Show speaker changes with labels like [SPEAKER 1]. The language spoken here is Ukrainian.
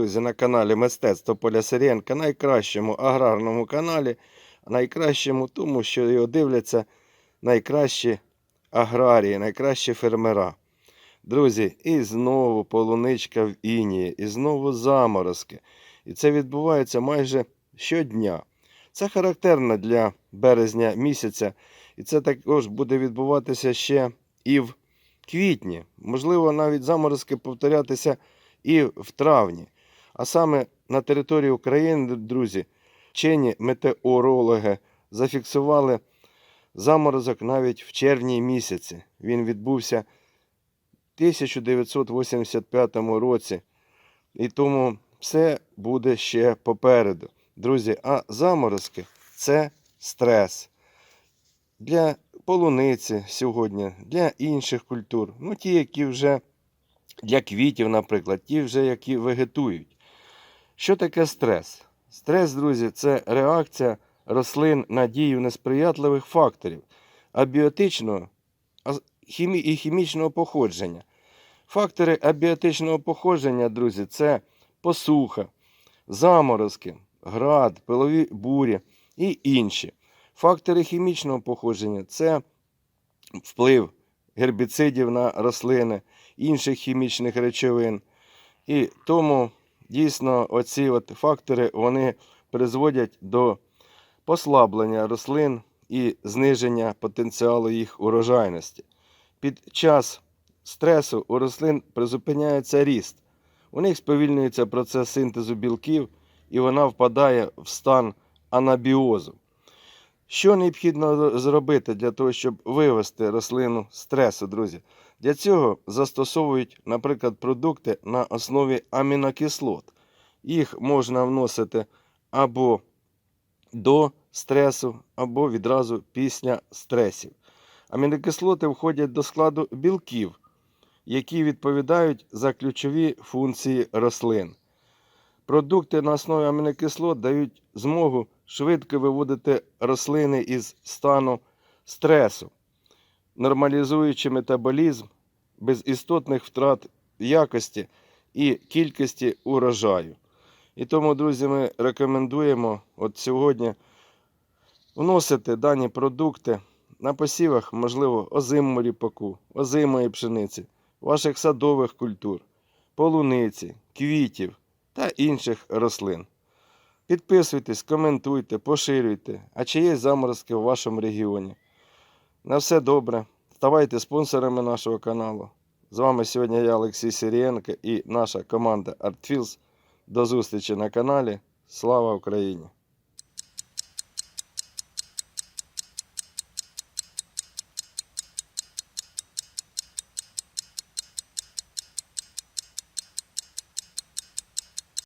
[SPEAKER 1] друзі, на каналі Мистецтво Поля Сиренка, найкращому аграрному каналі, найкращому тому, що його дивляться найкращі аграрії, найкращі фермера. Друзі, і знову полуничка в інії, і знову заморозки. І це відбувається майже щодня. Це характерно для березня місяця, і це також буде відбуватися ще і в квітні. Можливо, навіть заморозки повторятися і в травні. А саме на території України, друзі, вчені метеорологи зафіксували заморозок навіть в червні місяці. Він відбувся в 1985 році. І тому все буде ще попереду. Друзі, а заморозки це стрес. Для полуниці сьогодні, для інших культур, ну ті, які вже для квітів, наприклад, ті вже, які вегетують. Що таке стрес? Стрес, друзі, це реакція рослин на дію несприятливих факторів абіотичного і хімічного походження. Фактори абіотичного походження, друзі, це посуха, заморозки, град, пилові бурі і інші. Фактори хімічного походження це вплив гербіцидів на рослини, інших хімічних речовин. І тому дійсно оці от фактори вони призводять до послаблення рослин і зниження потенціалу їх урожайності. Під час стресу у рослин призупиняється ріст. У них сповільнюється процес синтезу білків, і вона впадає в стан анабіозу. Що необхідно зробити для того, щоб вивести рослину з стресу, друзі? Для цього застосовують, наприклад, продукти на основі амінокислот. Їх можна вносити або до стресу, або відразу після стресів. Амінокислоти входять до складу білків, які відповідають за ключові функції рослин. Продукти на основі амінокислот дають змогу швидко виводити рослини із стану стресу, нормалізуючи метаболізм без істотних втрат якості і кількості урожаю. І тому, друзі, ми рекомендуємо от сьогодні вносити дані продукти на посівах, можливо, озимому ріпаку, озимої пшениці, ваших садових культур, полуниці, квітів та інших рослин. Підписуйтесь, коментуйте, поширюйте, а чи є заморозки в вашому регіоні. На все добре. Ставайте спонсорами нашого каналу. З вами сьогодні я, Олексій Сирієнко і наша команда ArtFields. До зустрічі на каналі. Слава Україні!